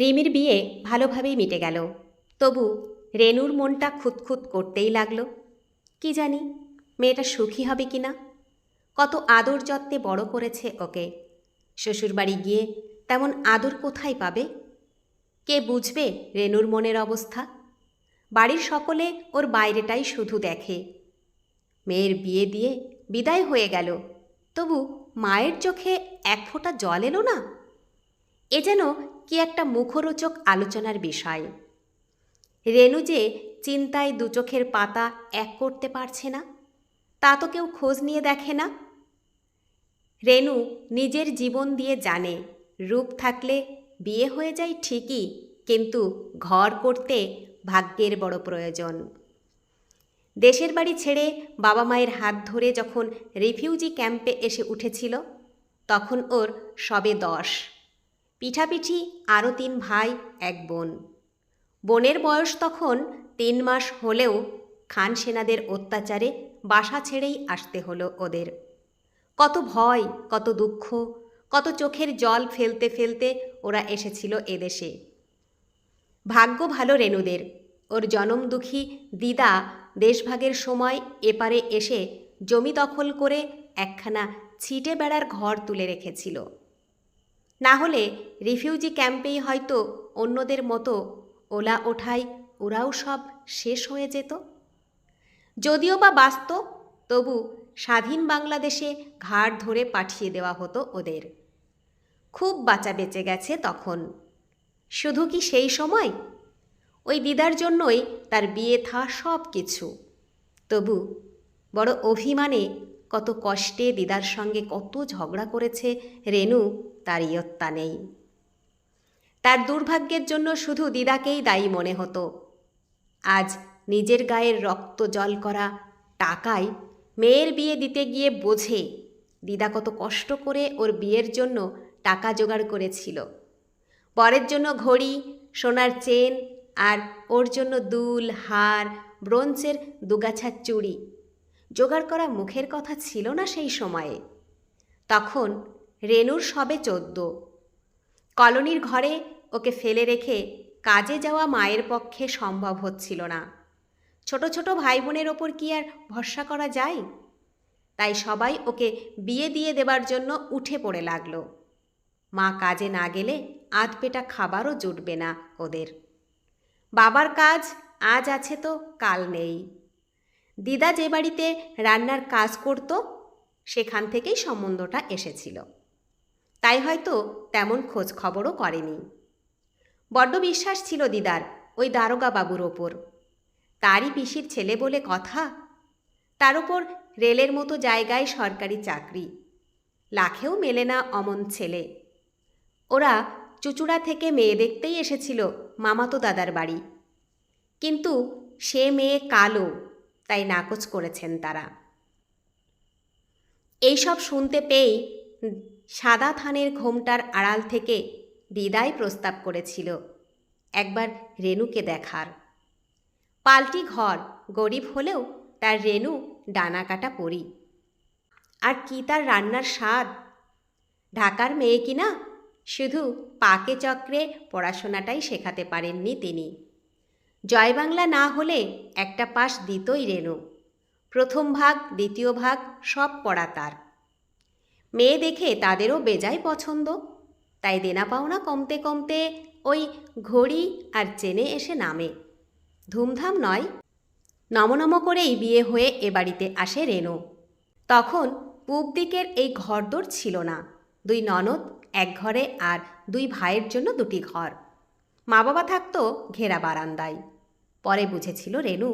রিমির বিয়ে ভালোভাবেই মিটে গেল। তবু রেনুর মনটা খুঁতখুত করতেই লাগল। কি জানি, মেয়েটা সুখী হবে কি না? কত আদর যত্নে বড় করেছে ওকে। শ্বশুরবাড়ি গিয়ে তেমন আদর কোথায় পাবে? কে বুঝবে রেনুর মনের অবস্থা? বাড়ির সকলে ওর বাইরেটাই শুধু দেখে। মেয়ের বিয়ে দিয়ে বিদায় হয়ে গেল। তবু মায়ের চোখে এক ফোঁটা জল এলো না? এ যেন কি একটা মুখরোচক আলোচনার বিষয়? রেনু যে চিন্তায় দু চোখের পাতা এক করতে পারছে না, তা তো কেউ খোঁজ নিয়ে দেখে না। রেনু নিজের জীবন দিয়ে জানে, রূপ থাকলে বিয়ে হয়ে যায় ঠিকই, কিন্তু ঘর করতে ভাগ্যের বড় প্রয়োজন। দেশের বাড়ি ছেড়ে বাবা মায়ের হাত ধরে যখন রিফিউজি ক্যাম্পে এসে উঠেছিল, তখন ওর সবে দশ। পিঠাপিঠি আরও তিন ভাই, এক বোন। বোনের বয়স তখন তিন মাস হলেও খান সেনাদের অত্যাচারে বাসা ছেড়েই আসতে হলো ওদের। কত ভয়, কত দুঃখ, কত চোখের জল ফেলতে ফেলতে ওরা এসেছিল এদেশে। ভাগ্য ভালো রেনুদের ওর জনম দুঃখী দিদা দেশভাগের সময় এপারে এসে জমি দখল করে একখানা ছিটে বেড়ার ঘর তুলে রেখেছিল। না হলে রিফিউজি ক্যাম্পেই হয়তো অন্যদের মতো ওলা ওঠায় ওরাও সব শেষ হয়ে যেত। যদিও বা বাঁচত, তবু স্বাধীন বাংলাদেশে ঘাড় ধরে পাঠিয়ে দেওয়া হতো ওদের। খুব বাঁচা বেঁচে গেছে তখন। শুধু কি সেই সময়? ওই দিদার জন্যই তার বিয়ে থা সব কিছু। তবু বড় অভিমানে কত কষ্টে দিদার সঙ্গে কত ঝগড়া করেছে রেনু তার ইয়ত্তা নেই। তার দুর্ভাগ্যের জন্য শুধু দিদাকেই দায়ী মনে হতো। আজ নিজের গায়ের রক্ত জল করা টাকায় মেয়ের বিয়ে দিতে গিয়ে বোঝে দিদা কত কষ্ট করে ওর বিয়ের জন্য টাকা জোগাড় করেছিল। বরের জন্য ঘড়ি, সোনার চেন আর ওর জন্য দুল, হার ব্রোঞ্চের দুগাছার চুড়ি। জোগাড় করা মুখের কথা ছিল না সেই সময়ে। তখন রেনুর সবে চোদ্দ। কলোনির ঘরে ওকে ফেলে রেখে কাজে যাওয়া মায়ের পক্ষে সম্ভব হচ্ছিল না। ছোট ছোট ভাই বোনের ওপর কি আর ভরসা করা যায়? তাই সবাই ওকে বিয়ে দিয়ে দেবার জন্য উঠে পড়ে লাগল। মা কাজে না গেলে আধ পেটা খাবারও জুটবে না ওদের। বাবার কাজ আজ আছে তো কাল নেই। দিদা যে বাড়িতে রান্নার কাজ করত, সেখান থেকেই সম্বন্ধটা এসেছিল। তাই হয়তো তেমন খোঁজ খবরও করেনি। বড্ড বিশ্বাস ছিল দিদার ওই দারোগা বাবুর ওপর। তারই পিসির ছেলে বলে কথা? তার ওপর রেলের মতো জায়গায় সরকারি চাকরি। লাখেও মেলে না অমন ছেলে। ওরা চুচুড়া থেকে মেয়ে দেখতেই এসেছিল মামাতো দাদার বাড়ি। কিন্তু সে মেয়ে কালো, তাই নাকচ করেছেন তারা। এইসব শুনতে পেয়েই সাদা থানের ঘোমটার আড়াল থেকে দিদাই প্রস্তাব করেছিল। একবার রেনুকে দেখার। পাল্টি ঘর, গরিব হলেও তার রেনু ডানা কাটা পড়ি আর কি তার রান্নার স্বাদ? ঢাকার মেয়ে কিনা শুধু পাকে চক্রে পড়াশোনাটাই শেখাতে পারেননি তিনি। জয় বাংলা না হলে একটা পাশ দিতই রেনু প্রথম ভাগ, দ্বিতীয় ভাগ সব পড়া তার। মেয়ে দেখে তাদেরও বেজায় পছন্দ। তাই দেনা পাওনা কমতে কমতে ওই ঘড়ি আর চেনে এসে নামে। ধুমধাম নয়, নমনম করেই বিয়ে হয়ে এ বাড়িতে আসে রেনু তখন পূব দিকের এই ঘরদোর ছিল না। দুই ননদ, এক ঘরে আর দুই ভাইয়ের জন্য দুটি ঘর। মা বাবা থাকতো ঘেরা বারান্দায়। পরে বুঝেছিল রেনু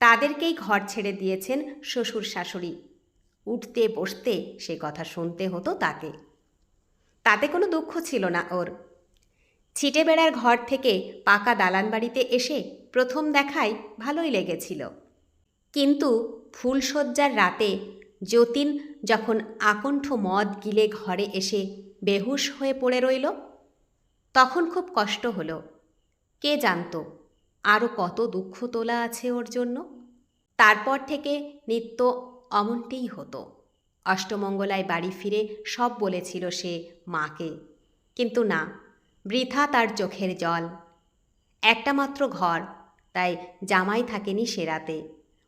তাদেরকেই ঘর ছেড়ে দিয়েছেন শ্বশুর শাশুড়ি উঠতে বসতে সে কথা শুনতে হতো তাকে তাতে কোনো দুঃখ ছিল না ওর। ছিটে বেড়ার ঘর থেকে পাকা দালান বাড়িতে এসে প্রথম দেখায় ভালোই লেগেছিল। কিন্তু ফুলশয্যার রাতে যতীন যখন আকণ্ঠ মদ গিলে ঘরে এসে বেহুশ হয়ে পড়ে রইল, তখন খুব কষ্ট হলো। কে জানতো আরও কত দুঃখ তোলা আছে ওর জন্য? তারপর থেকে নিত্য অমনটিই হতো। অষ্টমঙ্গলায় বাড়ি ফিরে সব বলেছিল সে মাকে। কিন্তু না, বৃথা তার চোখের জল। একটা মাত্র ঘর, তাই জামাই থাকেনি সে রাতে।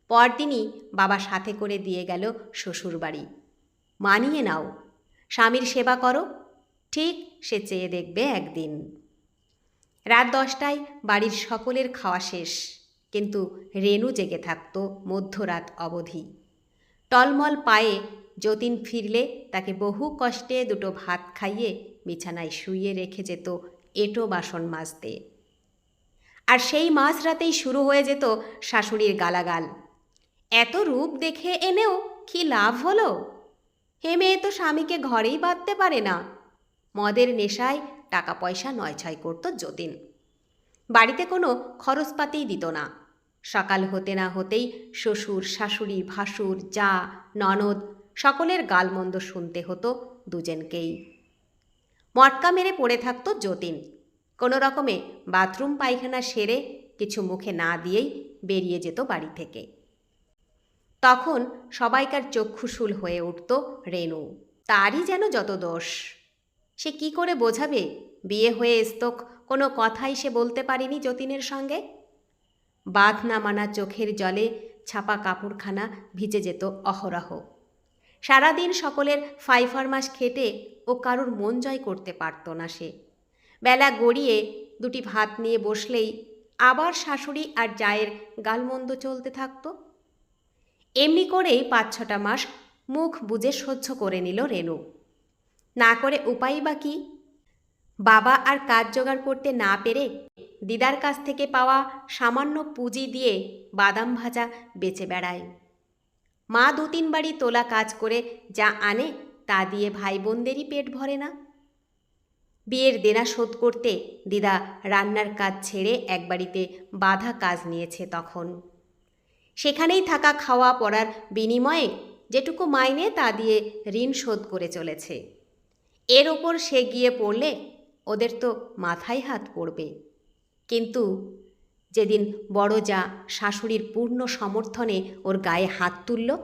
পরদিনই বাবা সাথে করে দিয়ে গেল শ্বশুর বাড়ি মানিয়ে নাও, স্বামীর সেবা করো, ঠিক সে চেয়ে দেখবে একদিন। রাত দশটায় বাড়ির সকলের খাওয়া শেষ, কিন্তু রেনু জেগে থাকত মধ্যরাত অবধি। টলমল পায়ে যতীন ফিরলে তাকে বহু কষ্টে দুটো ভাত খাইয়ে বিছানায় শুইয়ে রেখে যেত এটো বাসন মাজতে। আর সেই মাঝ রাতেই শুরু হয়ে যেত শাশুড়ির গালাগাল। এত রূপ দেখে এনেও কি লাভ হলো? হে মেয়ে তো স্বামীকে ঘরেই বাঁধতে পারে না। মদের নেশায় টাকা পয়সা নয় ছয় করত যতীন। বাড়িতে কোনো খরচপাতিই দিত না। সকাল হতে না হতেই শ্বশুর, শাশুড়ি, ভাসুর, যা, ননদ সকলের গালমন্দ শুনতে হতো দুজনকেই। মটকা মেরে পড়ে থাকতো যতীন। কোনো রকমে বাথরুম পায়খানা সেরে কিছু মুখে না দিয়েই বেরিয়ে যেত বাড়ি থেকে। তখন সবাইকার চক্ষুশূল হয়ে উঠত রেনু। তারই যেন যত দোষ। সে কি করে বোঝাবে? বিয়ে হয়ে এস্তক কোনো কথাই সে বলতে পারেনি যতীনের সঙ্গে। বাঁধ না মানা চোখের জলে ছাপা কাপড়খানা ভিজে যেত অহরহ। সারাদিন সকলের ফাইফারমাস খেটে ও কারুর মন জয় করতে পারত না সে। বেলা গড়িয়ে দুটি ভাত নিয়ে বসলেই আবার শাশুড়ি আর জায়ের গালমন্দ চলতে থাকতো। এমনি করেই পাঁচ ছটা মাস মুখ বুজে সহ্য করে নিল রেনু। না করে উপায় বা কী? বাবা আর কাজ জোগাড় করতে না পেরে দিদার কাছ থেকে পাওয়া সামান্য পুঁজি দিয়ে বাদাম ভাজা বেচে বেড়ায়। মা দু তিন বাড়ি তোলা কাজ করে যা আনে তা দিয়ে ভাই বোনদেরই পেট ভরে না। বিয়ের দেনা শোধ করতে দিদা রান্নার কাজ ছেড়ে এক বাড়িতে বাধা কাজ নিয়েছে তখন। সেখানেই থাকা খাওয়া পড়ার বিনিময়ে যেটুকু মাইনে তা দিয়ে ঋণ শোধ করে চলেছে। এর ওপর সে গিয়ে পড়লে ওদের তো মাথায় হাত পড়বে। কিন্তু যেদিন বড় যা শাশুড়ির পূর্ণ সমর্থনে ওর গায়ে হাত তুলল,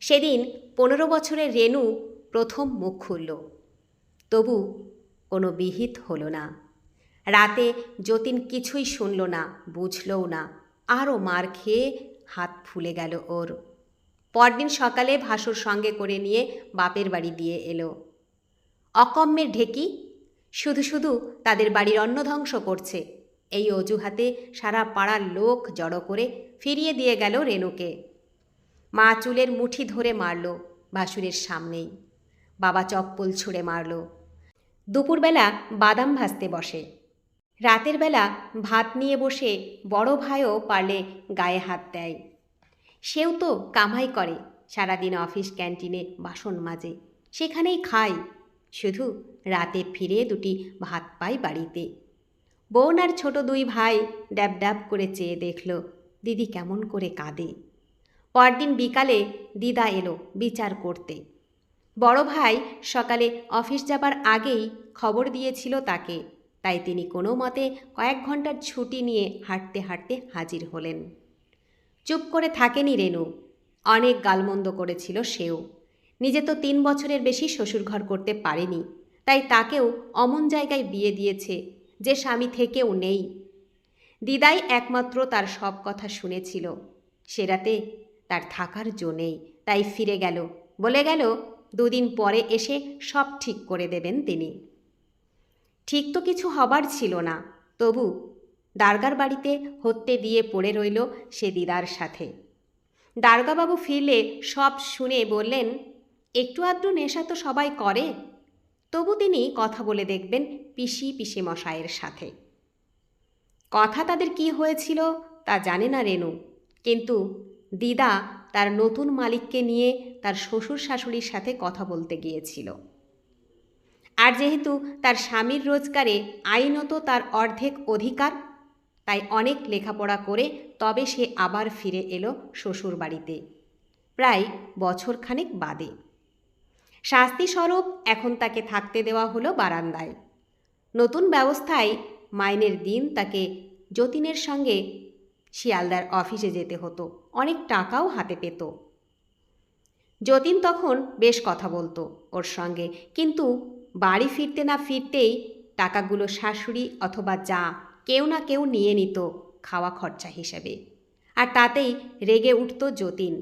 সেদিন পনেরো বছরের রেনু প্রথম মুখ খুলল। তবু কোনো বিহিত হলো না। রাতে যতীন কিছুই শুনল না, বুঝলও না। আরও মার খেয়ে হাত ফুলে গেল ওর। পরদিন সকালে ভাসুর সঙ্গে করে নিয়ে বাপের বাড়ি দিয়ে এলো। অকম্যের ঢেকি শুধু শুধু তাদের বাড়ির অন্ন ধ্বংস করছে। এই অজুহাতে সারা পাড়ার লোক জড়ো করে ফিরিয়ে দিয়ে গেল রেনুকে মা চুলের মুঠি ধরে মারল ভাসুরের সামনেই। বাবা চপ্পল ছুঁড়ে মারল। দুপুরবেলা বাদাম ভাজতে বসে। রাতের বেলা ভাত নিয়ে বসে বড় ভাইও পারলে গায়ে হাত দেয়। সেও তো কামাই করে, সারাদিন অফিস ক্যান্টিনে বাসন মাজে, সেখানেই খায়। শুধু রাতে ফিরে দুটি ভাত পাই বাড়িতে। বোন আর ছোট দুই ভাই ড্যাব ড্যাব করে চেয়ে দেখল, দিদি কেমন করে কাঁদে। পরদিন বিকালে দিদা এলো বিচার করতে। বড় ভাই সকালে অফিস যাবার আগেই খবর দিয়েছিল তাকে, তাই তিনি কোনো মতে কয়েক ঘণ্টার ছুটি নিয়ে হাঁটতে হাঁটতে হাজির হলেন। চুপ করে থাকেনি রেনু, অনেক গালমন্দ করেছিল সেও। নিজে তো তিন বছরের বেশি শ্বশুরঘর করতে পারেনি। তাই তাকেও অমন জায়গায় বিয়ে দিয়েছে যে স্বামী থেকেও নেই। দিদাই একমাত্র তার সব কথা শুনেছিল। সে রাতে তার থাকার জো নেই, তাই ফিরে গেল। বলে গেল, দুদিন পরে এসে সব ঠিক করে দেবেন তিনি। ঠিক তো কিছু হবার ছিল না, তবু দারগার বাড়িতে হত্যে দিয়ে পড়ে রইল সে দিদার সাথে। দারগাবাবু ফিরলে সব শুনে বললেন একটু আধটু নেশা তো সবাই করে। তবু তিনি কথা বলে দেখবেন পিসি পিসি মশায়ের সাথে। কথা তাদের কি হয়েছিল তা জানে না রেনু। কিন্তু দিদা তার নতুন মালিককে নিয়ে তার শ্বশুর শাশুড়ির সাথে কথা বলতে গিয়েছিল। আর যেহেতু তার স্বামীর রোজগারে আইনত তার অর্ধেক অধিকার, তাই অনেক লেখাপড়া করে তবে সে আবার ফিরে এলো শ্বশুর বাড়িতে প্রায় বছরখানেক বাদে। শাস্তিস্বরূপ এখন তাকে থাকতে দেওয়া হলো বারান্দায়। নতুন ব্যবস্থায় মাইনের দিন তাকে যতীনের সঙ্গে শিয়ালদার অফিসে যেতে হতো, অনেক টাকাও হাতে পেত। যতীন তখন বেশ কথা বলতো ওর সঙ্গে, কিন্তু বাড়ি ফিরতে না ফিরতেই টাকাগুলো শাশুড়ি অথবা যা কেউ না কেউ নিয়ে নিত খাওয়া খরচা হিসেবে। আর তাতেই রেগে উঠত যতীন।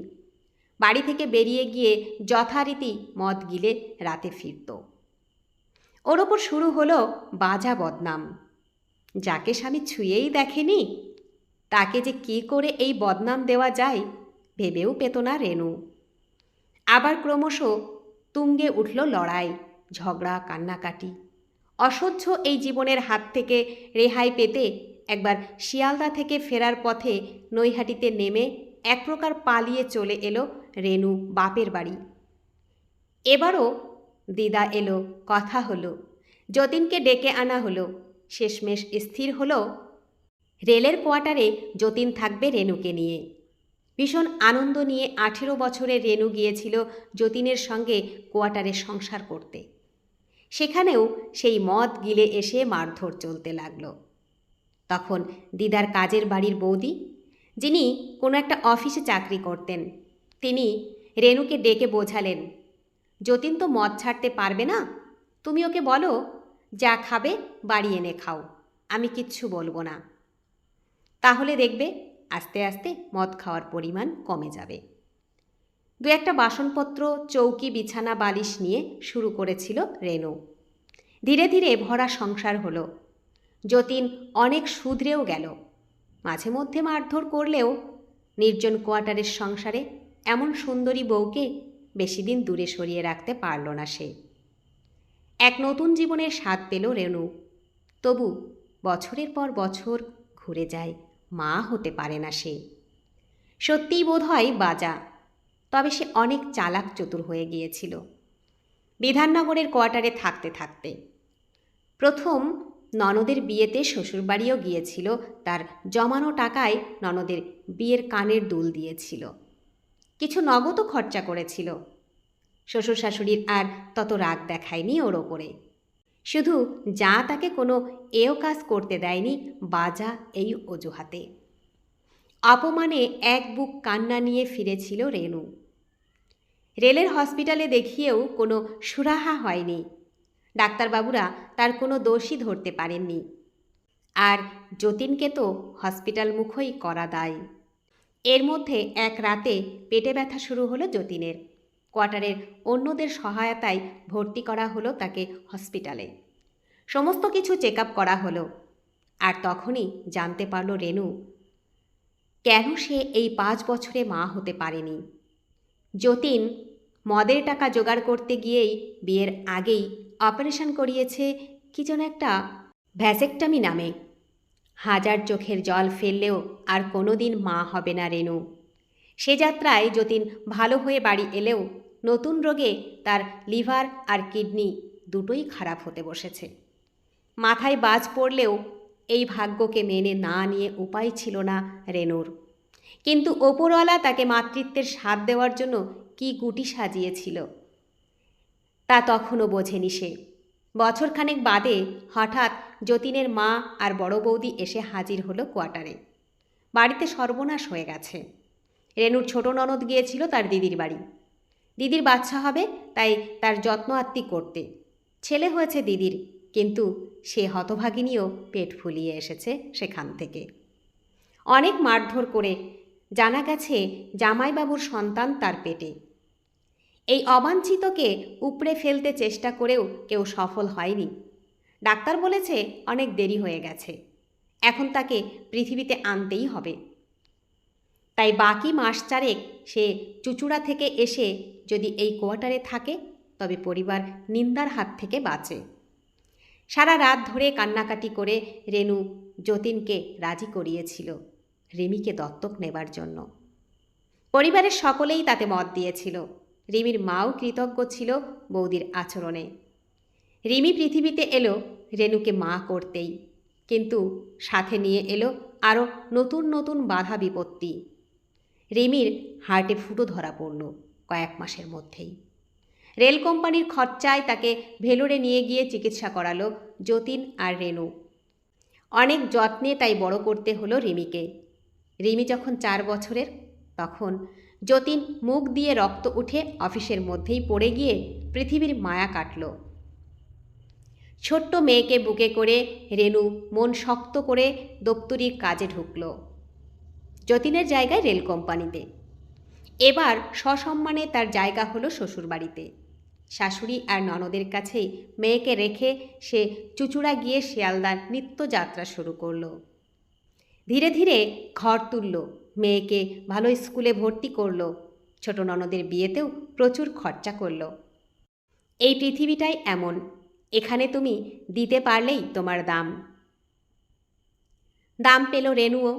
বাড়ি থেকে বেরিয়ে গিয়ে যথারীতি মদ গিলে রাতে ফিরত। ওর ওপর শুরু হলো বাজা বদনাম। যাকে স্বামী ছুঁয়েই দেখেনি, তাকে যে কি করে এই বদনাম দেওয়া যায় ভেবেও পেত না রেনু। আবার ক্রমশ তুঙ্গে উঠল লড়াই, ঝগড়া, কান্নাকাটি। অসহ্য এই জীবনের হাত থেকে রেহাই পেতে একবার শিয়ালদা থেকে ফেরার পথে নৈহাটিতে নেমে এক প্রকার পালিয়ে চলে এলো রেনু বাপের বাড়ি। এবারও দিদা এলো, কথা হলো, যতীনকে ডেকে আনা হলো, শেষমেশ স্থির হলো, রেলের কোয়ার্টারে যতীন থাকবে রেনুকে নিয়ে। ভীষণ আনন্দ নিয়ে আঠেরো বছরে রেনু গিয়েছিল যতীনের সঙ্গে কোয়ার্টারে সংসার করতে। সেখানেও সেই মদ গিলে এসে মারধর চলতে লাগল। তখন দিদার কাজের বাড়ির বৌদি, যিনি কোনো একটা অফিসে চাকরি করতেন তিনি রেনুকে ডেকে বোঝালেন, যতীন তো মদ ছাড়তে পারবে না। তুমি ওকে বলো, যা খাবে বাড়ি এনে খাও, আমি কিচ্ছু বলব না। তাহলে দেখবে আস্তে আস্তে মদ খাওয়ার পরিমাণ কমে যাবে। দু একটা বাসনপত্র, চৌকি, বিছানা, বালিশ নিয়ে শুরু করেছিল রেনু ধীরে ধীরে ভরা সংসার হলো। যতীন অনেক শুধরেও গেল। মাঝে মধ্যে মারধর করলেও নির্জন কোয়ার্টারের সংসারে এমন সুন্দরী বউকে বেশি দিন দূরে সরিয়ে রাখতে পারল না সে। এক নতুন জীবনের স্বাদ পেল রেণু। তবু বছরের পর বছর ঘুরে যায়, মা হতে পারে না সে। সত্যিই বোধ হয় বাজা, তবে সে অনেক চালাক চতুর হয়ে গিয়েছিল। বিধাননগরের কোয়ার্টারে থাকতে থাকতে। প্রথম ননদের বিয়েতে শ্বশুরবাড়িও গিয়েছিল, তার জমানো টাকায় ননদের বিয়ের কানের দুল দিয়েছিল। কিছু নগদও খরচা করেছিল। শ্বশুর শাশুড়ির আর তত রাগ দেখায়নি ওর ওপরে। শুধু যা তাকে কোনো এও কাজ করতে দেয়নি, বাজা এই অজুহাতে। অপমানে এক বুক কান্না নিয়ে ফিরেছিল রেনু রেলের হসপিটালে দেখিয়েও কোনো সুরাহা হয়নি। ডাক্তারবাবুরা তার কোনো দোষই ধরতে পারেননি। আর যতীনকে তো হসপিটাল মুখই করা দায়। এর মধ্যে এক রাতে পেটে ব্যথা শুরু হলো যতীনের। কোয়ার্টারের অন্যদের সহায়তায় ভর্তি করা হলো তাকে হসপিটালে। সমস্ত কিছু চেক করা হলো। আর তখনই জানতে পারল রেনু, কেন সে এই পাঁচ বছরে মা হতে পারেনি? যতীন মদের টাকা জোগাড় করতে গিয়েই বিয়ের আগেই অপারেশন করিয়েছে কি যেন একটা ভ্যাসেকটামি নামে। হাজার চোখের জল ফেললেও আর কোনো দিন মা হবে না রেনু সে যাত্রায় যতীন ভালো হয়ে বাড়ি এলেও নতুন রোগে তার লিভার আর কিডনি দুটোই খারাপ হতে বসেছে। মাথায় বাজ পড়লেও এই ভাগ্যকে মেনে না নিয়ে উপায় ছিল না রেনুর কিন্তু ওপরওয়ালা তাকে মাতৃত্বের স্বাদ দেওয়ার জন্য কি গুটি সাজিয়েছিল, তা তখনও বোঝেনি সে। বছরখানেক বাদে হঠাৎ যতীনের মা আর বড় বৌদি এসে হাজির হলো কোয়ার্টারে। বাড়িতে সর্বনাশ হয়ে গেছে। রেনুর ছোট ননদ গিয়েছিল তার দিদির বাড়ি। দিদির বাচ্চা হবে, তাই তার যত্ন আত্মি করতে। ছেলে হয়েছে দিদির, কিন্তু সে হতভাগিনীও পেট ফুলিয়ে এসেছে সেখান থেকে। অনেক মারধর করে জানা গেছে, জামাইবাবুর সন্তান তার পেটে। এই অবাঞ্ছিতকে উপড়ে ফেলতে চেষ্টা করেও কেউ সফল হয়নি। ডাক্তার বলেছে, অনেক দেরি হয়ে গেছে। এখন তাকে পৃথিবীতে আনতেই হবে। তাই বাকি মাস চারেক সে চুচুড়া থেকে এসে যদি এই কোয়ার্টারে থাকে, তবে পরিবার নিন্দার হাত থেকে বাঁচে। সারা রাত ধরে কান্নাকাটি করে রেনু যতীনকে রাজি করিয়েছিল, রিমিকে দত্তক নেবার জন্য। পরিবারের সকলেই তাতে মত দিয়েছিল। রিমির মাও কৃতজ্ঞ ছিল বৌদির আচরণে। রিমি পৃথিবীতে এলো রেনুকে মা করতেই, কিন্তু সাথে নিয়ে এলো আরও নতুন নতুন বাধা বিপত্তি। রিমির হার্টে ফুটো ধরা পড়ল কয়েক মাসের মধ্যেই। রেল কোম্পানির খরচায় তাকে ভেলোরে নিয়ে গিয়ে চিকিৎসা করালো যতীন আর রেনু অনেক যত্নে তাই বড় করতে হলো রিমিকে। রিমি যখন চার বছরের, তখন যতীন মুখ দিয়ে রক্ত উঠে অফিসের মধ্যেই পড়ে গিয়ে পৃথিবীর মায়া কাটল। ছোট্ট মেয়েকে বুকে করে রেনু মন শক্ত করে দপ্তরির কাজে ঢুকল। যতীনের জায়গায় রেল কোম্পানিতে। এবার সসম্মানে তার জায়গা হলো শ্বশুরবাড়িতে। শাশুড়ি আর ননদের কাছেই মেয়েকে রেখে সে চুচুড়া গিয়ে শিয়ালদার নিত্যযাত্রা শুরু করল। ধীরে ধীরে ঘর তুলল। মেয়েকে ভালো স্কুলে ভর্তি করল। ছোট ননদের বিয়েতেও প্রচুর খরচা করল। এই পৃথিবীটাই এমন। এখানে তুমি দিতে পারলেই তোমার দাম। দাম পেল রেনুও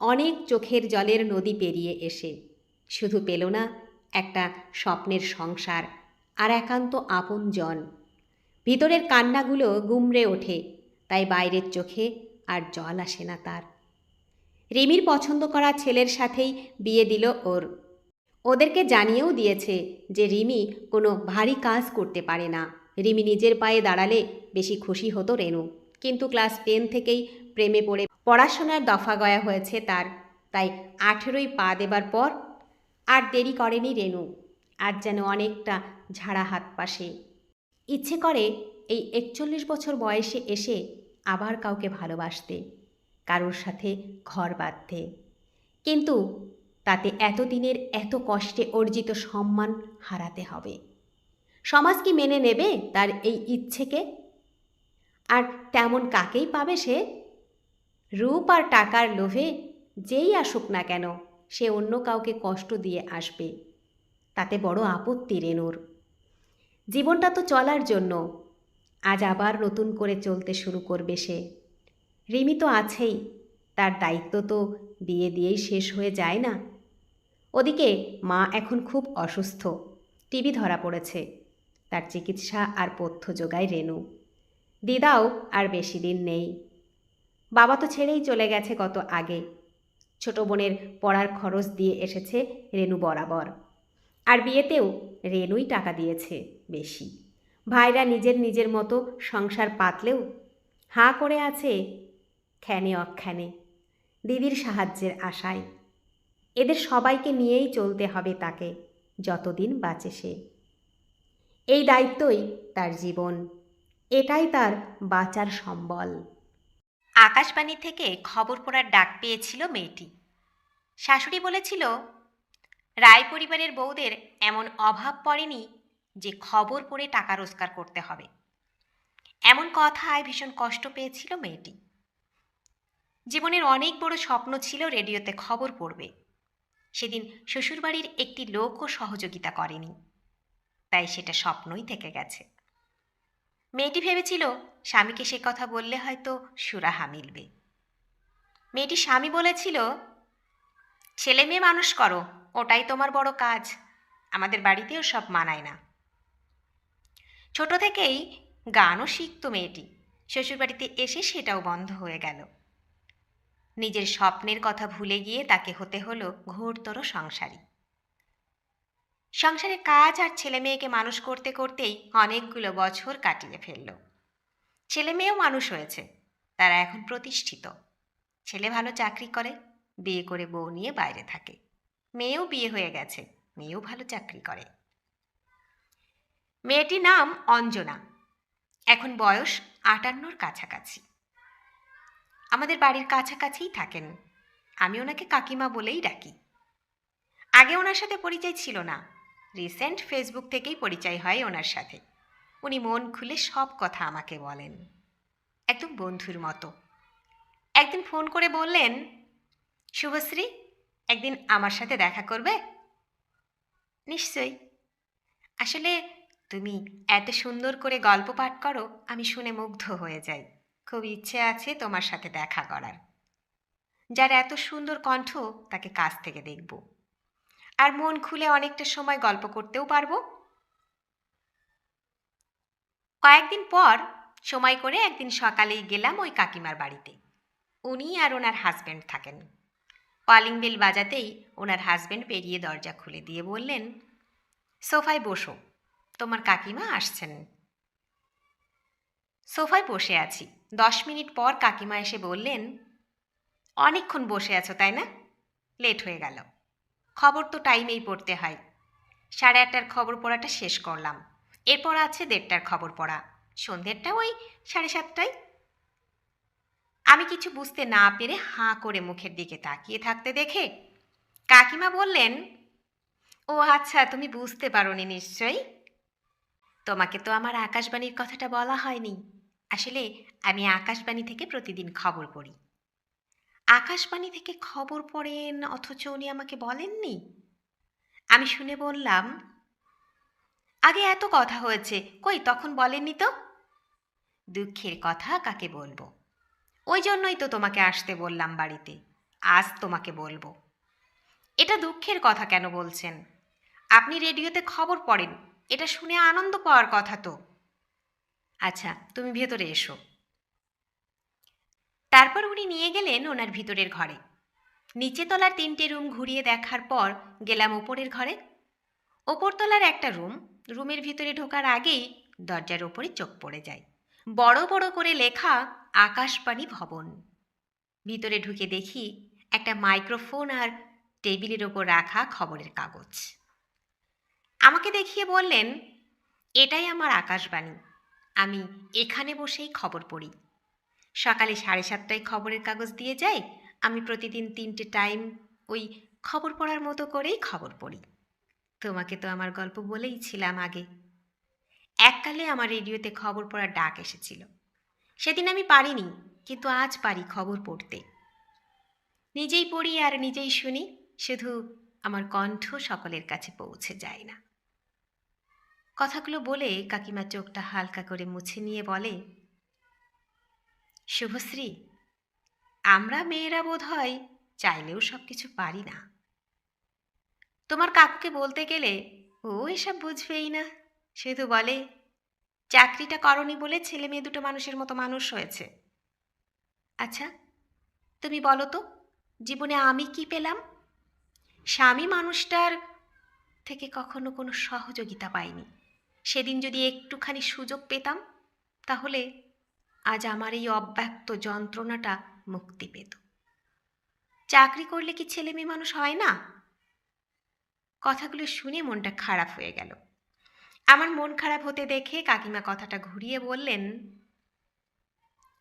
অনেক চোখের জলের নদী পেরিয়ে এসে। শুধু পেল না, একটা স্বপ্নের সংসার আর একান্ত আপন জন ভিতরের কান্নাগুলো গুমড়ে ওঠে, তাই বাইরের চোখে আর জল আসে না তার। রিমির পছন্দ করা ছেলের সাথেই বিয়ে দিল ওর। ওদেরকে জানিয়েও দিয়েছে যে রিমি কোনো ভারী কাজ করতে পারে না। রিমি নিজের পায়ে দাঁড়ালে বেশি খুশি হতো রেনু। কিন্তু ক্লাস টেন থেকেই প্রেমে পড়ে পড়াশোনার দফা গয়া হয়েছে তার। তাই আঠেরোই পা দেবার পর আর দেরি করেনি রেনু। আর যেন অনেকটা ঝাড়া হাত পাশে। ইচ্ছে করে এই একচল্লিশ বছর বয়সে এসে আবার কাউকে ভালোবাসতে। কারোর সাথে ঘর বাঁধতে। কিন্তু তাতে এতদিনের এত কষ্টে অর্জিত সম্মান হারাতে হবে। সমাজ কি মেনে নেবে তার এই ইচ্ছেকে? আর তেমন কাকেই পাবে সে? রূপ আর টাকার লোভে যেই আসুক না কেন, সে অন্য কাউকে কষ্ট দিয়ে আসবে। তাতে বড় আপত্তি রেনুর জীবনটা তো চলার জন্য, আজ আবার নতুন করে চলতে শুরু করবে সে। রিমি তো আছেই, তার দায়িত্ব তো বিয়ে দিয়েই শেষ হয়ে যায় না। ওদিকে মা এখন খুব অসুস্থ টিবি ধরা পড়েছে, তার চিকিৎসা আর পথ্য যোগায় রেনু। দিদাও আর বেশি দিন নেই। বাবা তো ছেড়েই চলে গেছে কত আগে। ছোট বোনের পড়ার খরচ দিয়ে এসেছে রেনু বরাবর। আর বিয়েতেও রেনুই টাকা দিয়েছে বেশি। ভাইরা নিজের নিজের মতো সংসার পাতলেও হাঁ করে আছে খ্যানে অখ্যানে দিদির সাহায্যের আশায়। এদের সবাইকে নিয়েই চলতে হবে তাকে, যতদিন বাঁচে সে। এই দায়িত্বই তার জীবন, এটাই তার বাঁচার সম্বল। আকাশবাণী থেকে খবর পড়ার ডাক পেয়েছিল মেয়েটি। শাশুড়ি বলেছিল, রায় পরিবারের বউদের এমন অভাব পড়েনি যে খবর পড়ে টাকা রোজগার করতে হবে। এমন কথায় ভীষণ কষ্ট পেয়েছিল মেয়েটি। জীবনের অনেক বড় স্বপ্ন ছিল রেডিওতে খবর পড়বে। সেদিন শ্বশুরবাড়ির একটি লোকও সহযোগিতা করেনি। তাই সেটা স্বপ্নই থেকে গেছে। মেয়েটি ভেবেছিল, স্বামীকে সে কথা বললে হয়তো সুরাহা মিলবে। মেয়েটি স্বামী বলেছিল, ছেলে মেয়ে মানুষ করো, ওটাই তোমার বড় কাজ, আমাদের বাড়িতেও সব মানায় না। ছোট থেকেই গানও শিখত মেয়েটি। শ্বশুরবাড়িতে এসে সেটাও বন্ধ হয়ে গেল। নিজের স্বপ্নের কথা ভুলে গিয়ে তাকে হতে হলো ঘোরতর সংসারী। সংসারে কাজ আর ছেলে মেয়েকে মানুষ করতে করতেই অনেকগুলো বছর কাটিয়ে ফেলল। ছেলে মেয়েও মানুষ হয়েছে, তারা এখন প্রতিষ্ঠিত। ছেলে ভালো চাকরি করে, বিয়ে করে বউ নিয়ে বাইরে থাকে। মেয়েও বিয়ে হয়ে গেছে, মেয়েও ভালো চাকরি করে। মেয়েটির নাম অঞ্জনা। এখন বয়স আটান্নর কাছাকাছি। আমাদের বাড়ির কাছাকাছিই থাকেন। আমি ওনাকে কাকিমা বলেই ডাকি। আগে ওনার সাথে পরিচয় ছিল না। রিসেন্ট ফেসবুক থেকেই পরিচয় হয় ওনার সাথে। উনি মন খুলে সব কথা আমাকে বলেন। একদম বন্ধুর মতো। একদিন ফোন করে বললেন, শুভশ্রী, একদিন আমার সাথে দেখা করবে? নিশ্চয়ই। আসলে তুমি এত সুন্দর করে গল্প পাঠ করো, আমি শুনে মুগ্ধ হয়ে যাই। খুব ইচ্ছে আছে তোমার সাথে দেখা করার। যার এত সুন্দর কণ্ঠ তাকে কাছ থেকে দেখব। আর মন খুলে অনেকটা সময় গল্প করতেও পারব। কয়েকদিন পর সময় করে একদিন সকালেই গেলাম ওই কাকিমার বাড়িতে। উনি আর ওনার হাজব্যান্ড থাকেন। কলিং বেল বাজাতেই ওনার হাজব্যান্ড পেরিয়ে দরজা খুলে দিয়ে বললেন, সোফায় বসো, তোমার কাকিমা আসছেন। সোফায় বসে আছি। দশ মিনিট পর কাকিমা এসে বললেন, অনেকক্ষণ বসে আছো, তাই না? লেট হয়ে গেল। খবর তো টাইমেই পড়তে হয়। সাড়ে আটটার খবর পড়াটা শেষ করলাম। এরপর আছে দেড়টার খবর পড়া। সন্ধ্যেরটা ওই সাড়ে সাতটায়। আমি কিছু বুঝতে না পেরে হাঁ করে মুখের দিকে তাকিয়ে থাকতে দেখে কাকিমা বললেন, ও আচ্ছা তুমি বুঝতে পারোনি নিশ্চয়ই। তোমাকে তো আমার আকাশবাণীর কথাটা বলা হয়নি। আসলে আমি আকাশবাণী থেকে প্রতিদিন খবর পড়ি। আকাশবাণী থেকে খবর পড়েন অথচ উনি আমাকে বলেননি। আমি শুনে বললাম, আগে এত কথা হয়েছে, কই তখন বলেননি তো? দুঃখের কথা কাকে বলব? ওই জন্যই তো তোমাকে আসতে বললাম বাড়িতে, আজ তোমাকে বলব। এটা দুঃখের কথা কেন বলছেন? আপনি রেডিওতে খবর পড়েন, এটা শুনে আনন্দ পাওয়ার কথা তো। আচ্ছা তুমি ভেতরে এসো। তারপর উনি নিয়ে গেলেন ওনার ভিতরের ঘরে। নিচে তলার তিনটে রুম ঘুরিয়ে দেখার পর গেলাম ওপরের ঘরে। ওপরতলার একটা রুম, রুমের ভিতরে ঢোকার আগেই দরজার ওপরে চোখ পড়ে যায়। বড় বড় করে লেখা আকাশবাণী ভবন। ভিতরে ঢুকে দেখি একটা মাইক্রোফোন আর টেবিলের ওপর রাখা খবরের কাগজ। আমাকে দেখিয়ে বললেন, এটাই আমার আকাশবাণী। আমি এখানে বসেই খবর পড়ি। সকালে সাড়ে সাতটায় খবরের কাগজ দিয়ে যাই, আমি প্রতিদিন তিনটে টাইম ওই খবর পড়ার মতো করেই খবর পড়ি। তোমাকে তো আমার গল্প বলেই ছিলাম আগে। এককালে আমার রেডিওতে খবর পড়ার ডাক এসেছিল। সেদিন আমি পারিনি, কিন্তু আজ পারি খবর পড়তে। নিজেই পড়ি আর নিজেই শুনি, শুধু আমার কণ্ঠ সকলের কাছে পৌঁছে যায় না। কথাগুলো বলে কাকিমা চোখটা হালকা করে মুছে নিয়ে বলে, শুভশ্রী, আমরা মেয়েরা বোধ হয় চাইলেও সব কিছু পারি না। তোমার কাকুকে বলতে গেলে ও এসব বুঝবেই না। শুধু বলে, চাকরিটা করনি বলে ছেলে মেয়ে দুটো মানুষের মতো মানুষ হয়েছে। আচ্ছা তুমি বলো তো, জীবনে আমি কি পেলাম? স্বামী মানুষটার থেকে কখনো কোনো সহযোগিতা পাইনি। সেদিন যদি একটুখানি সুযোগ পেতাম, তাহলে আজ আমার এই অব্যক্ত যন্ত্রণাটা মুক্তি পেত। চাকরি করলে কি ছেলে মেয়ে মানুষ হয় না? কথাগুলো শুনে মনটা খারাপ হয়ে গেল। আমার মন খারাপ হতে দেখে কাকিমা কথাটা ঘুরিয়ে বললেন,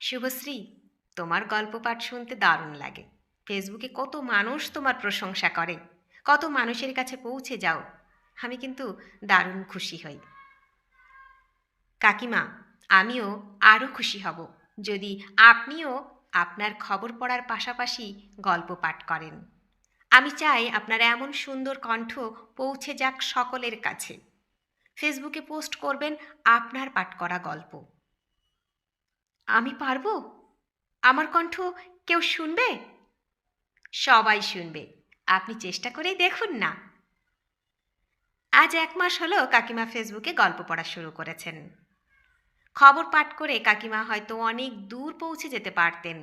শুভশ্রী, তোমার গল্প পাঠ শুনতে দারুণ লাগে। ফেসবুকে কত মানুষ তোমার প্রশংসা করে। কত মানুষের কাছে পৌঁছে যাও। আমি কিন্তু দারুণ খুশি হই। কাকিমা, আমিও আরও খুশি হব যদি আপনিও আপনার খবর পড়ার পাশাপাশি গল্প পাঠ করেন। আমি চাই আপনার এমন সুন্দর কণ্ঠ পৌঁছে যাক সকলের কাছে। ফেসবুকে পোস্ট করবেন আপনার পাঠ করা গল্প। আমি পারব? আমার কণ্ঠ কেউ শুনবে? সবাই শুনবে। আপনি চেষ্টা করেই দেখুন না। আজ এক মাস হলো কাকিমা ফেসবুকে গল্প পড়া শুরু করেছেন। খবর পাঠ করে কাকিমা হয়তো অনেক দূর পৌঁছে যেতে পারতেন।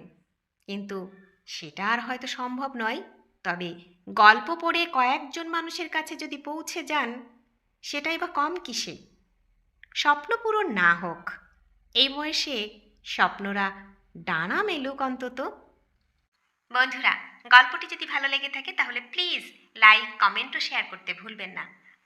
কিন্তু সেটা আর হয়তো সম্ভব নয়। তবে গল্প পড়ে কয়েকজন মানুষের কাছে যদি পৌঁছে যান, সেটাই বা কম কিসে? স্বপ্ন পূরণ না হোক, এই বয়সে স্বপ্নরা ডানা মেলুক অন্তত। বন্ধুরা, গল্পটি যদি ভালো লেগে থাকে তাহলে প্লিজ লাইক, কমেন্ট ও শেয়ার করতে ভুলবেন না।